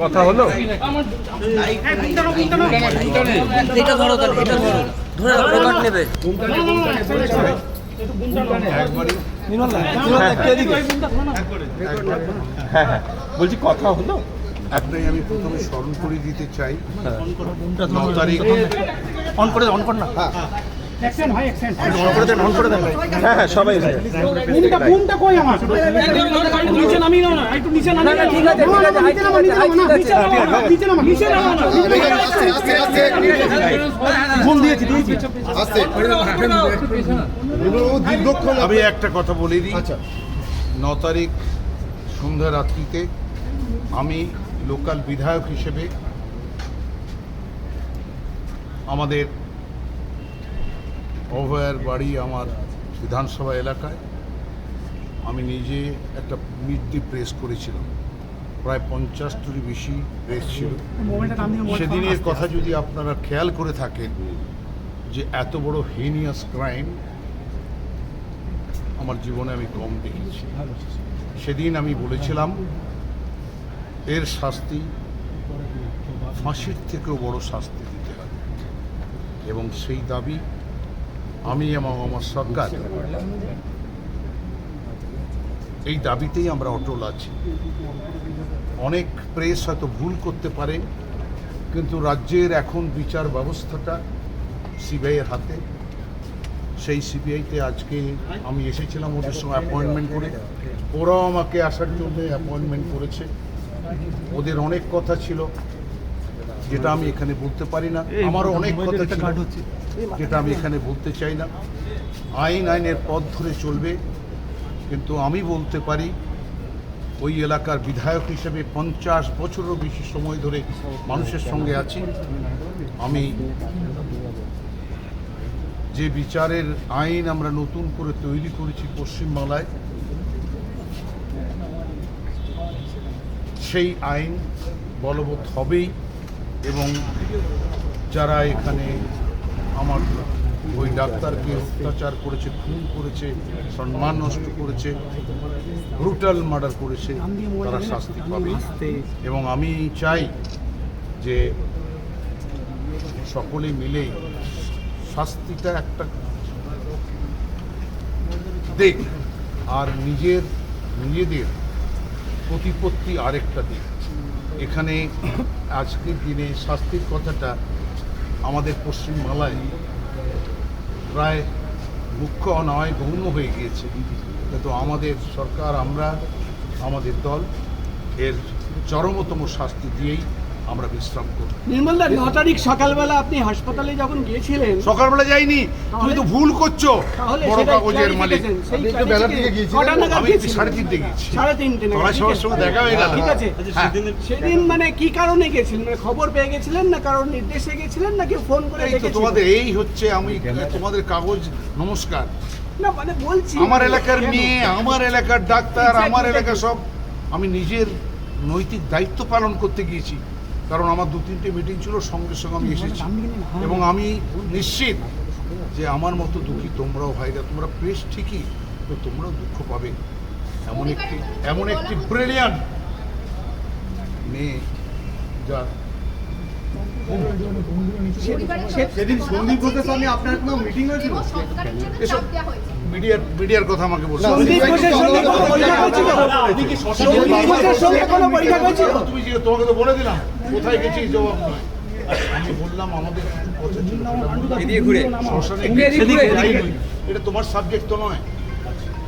কথা হলো? এটা ধরো এটা ধরো। ধরে রেকর্ড নেবে। হ্যাঁ হ্যাঁ বলছি কথা হলো? আপনাই আমি প্রথমে স্মরণ করে দিতে চাই। ন তারিখ অন করে অন কর না। হ্যাঁ হ্যাঁ সবাই আমি একটা কথা বলে দিই। ন তারিখ সন্ধ্যা রাত্রিতে আমি লোকাল বিধায়ক হিসেবে আমাদের অভয়ার বাড়ি আমার বিধানসভা এলাকায়। আমি নিজে একটা মিড প্রেস করেছিলাম। প্রায় পঞ্চাশটির বেশি প্রেস ছিল। সেদিনের কথা যদি আপনারা খেয়াল করে থাকেন যে এত বড় হেনিয়াস ক্রাইম আমার জীবনে আমি কম দেখেছি। সেদিন আমি বলেছিলাম, এর শাস্তি ফাঁসির থেকেও বড় শাস্তি দিতে হবে। এবং সেই দাবি আমি এবং আমার সরকার এই দাবিতেই আমরা অটল আছি। অনেক প্রেস হয়তো ভুল করতে পারে কিন্তু রাজ্যের এখন বিচার ব্যবস্থাটা সিবিআইয়ের হাতে। সেই সিবিআইতে আজকে আমি এসেছিলাম ওদের সঙ্গে অ্যাপয়েন্টমেন্ট করে। ওরাও আমাকে আসার জন্য অ্যাপয়েন্টমেন্ট করেছে। ওদের অনেক কথা ছিল যেটা আমি এখানে বলতে পারি না। আমারও অনেক কথা ছিল। যেটা আমি এখানে বলতে চাই না। আইন আইনের পথ ধরে চলবে, কিন্তু আমি বলতে পারি, ওই এলাকার বিধায়ক হিসেবে পঞ্চাশ বছরও বেশি সময় ধরে মানুষের সঙ্গে আছি। আমি যে বিচারের আইন আমরা নতুন করে তৈরি করেছি পশ্চিমবাংলায়, সেই আইন বলবৎ হবেই এবং যারা এখানে আমার ওই ডাক্তারকে অত্যাচার করেছে, খুন করেছে, সম্মান নষ্ট করেছে ব্রুটাল মার্ডার করেছে, তারা শাস্তি পাবে। এবং আমি চাই যে সকলে মিলে শাস্তিটা একটা দিক আর নিজের, নিজেদের প্রতিপত্তি আরেকটা দিক। এখানে আজকের দিনে শাস্তির কথাটা আমাদের পশ্চিমবাংলায় প্রায় মুখ্য নয় গৌণ হয়ে গিয়েছে কিন্তু আমাদের সরকার, আমরা, আমাদের দল, এর চরমতম শাস্তি দিয়েই আমরা বিশ্রাম করব। নির্মলদা ন তারিখ সকালবেলা আপনি হাসপাতালে যখন গিয়েছিলেন সকালবেলা যাইনি তুমি তো ভুল করছ তাহলে বড় সেটা কাগজের মালিক। দিকে clarification, গিয়েছিলেন? কটা নাগাদ আমি গিয়েছিলেন? সাড়ে তিনটে গেছি সাড়ে তিনটে তোমার ঠিক সবার আছে। সঙ্গে দেখা হয়ে গেল। ঠিক আছে। হ্যাঁ। সেদিন মানে কি কারণে গেছিলেন মানে খবর পেয়ে গেছিলেন না কারণ নির্দেশে গেছিলেন নাকি ফোন করে এই তো ডেকেছিলেন? তোমাদের এই হচ্ছে আমি তোমাদের কাগজ নমস্কার। না মানে বলছি আমার এলাকার মেয়ে আমার এলাকার ডাক্তার আমার এলাকার সব আমি নিজের নৈতিক দায়িত্ব পালন করতে গিয়েছি। কারণ আমার দু তিনটে মিটিং ছিল সঙ্গে সঙ্গে আমি এসেছি। এবং আমি নিশ্চিত যে আমার মতো দুঃখী তোমরাও ভাইরা তোমরা প্রেস ঠিকই তো তোমরাও দুঃখ পাবে। এমন একটি এমন একটি ব্রিলিয়ান্ট মেয়ে যা সেদিন সন্দীপ ঘোষের সঙ্গে আপনার কোনো মিটিং হয়েছিল? এসব মিডিয়ার মিডিয়ার কথা আমাকে বলছো। সন্দীপ ঘোষের সঙ্গে কোনো পরীক্ষা হয়েছিল? সন্দীপ ঘোষের সঙ্গে কোনো পরীক্ষা হয়েছিল? তুমি যে তোমাকে তো বলে দিলাম কোথায় গেছি জবাব নয়। আমি বললাম আমাদের কিছু ঘুরে। এটা তোমার সাবজেক্ট তো নয়।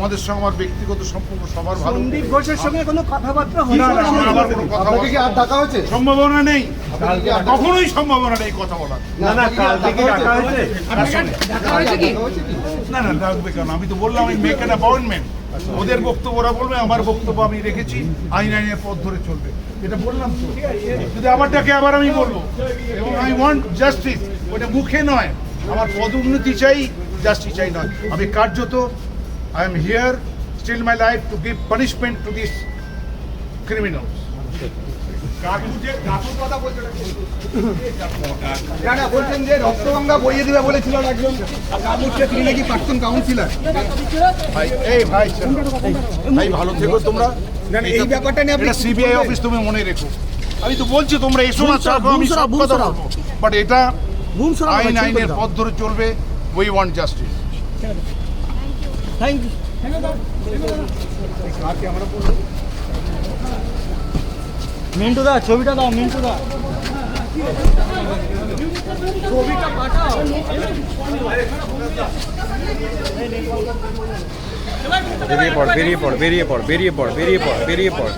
তোমাদের সঙ্গে আমার ব্যক্তিগত সম্পর্ক সবার ভালো সন্দীপ ঘোষের সঙ্গে কোনো কথাবার্তা হয়েছিল না, আমার কোনো কথা কি আর ডাকা হয়েছে? সম্ভাবনা নেই। কখনোই সম্ভাবনা নেই কথা বলার। না না কালকে কি ডাকা হয়েছে? কার সঙ্গে? না না ডাকবে কেন? আমি তো বললাম আমি মেক অ্যান অ্যাপয়েন্টমেন্ট ওদের বক্তব্য ওরা বলবে আমার বক্তব্য আমি রেখেছি আইন আইনের পথ ধরে চলবে। এটা বললাম তো। যদি আবার ডাকে আবার আমি বলব। এবং আই ওয়ান্ট জাস্টিস ওটা মুখে নয়। আমার পদোন্নতি চাই জাস্টিস চাই নয়। আমি কার্যত I am here still my life to give punishment to this criminals না? না বলছেন যে রক্তগঙ্গা বইয়ে দিবে একজন তিনি নাকি প্রাক্তন কাউন্সিলর ভাই এই ভাই ভাই ভালো থেকো তোমরা। এই ব্যাপারটা নিয়ে আপনি সিবিআই অফিস তুমি মনে রেখো। আমি তো বলছি তোমরা এসো না চাপো আমি সব কথা বলব। বাট এটা আইন আইনের পথ ধরে চলবে উই ওয়ান্ট জাস্টিস মিন্টু দা ছবিটা দাও মিন্টু দা বেরিয়ে পড় বেরিয়ে পড় বেরিয়ে পড় বেরিয়ে পড় বেরিয়ে পড় বেরিয়ে পড়।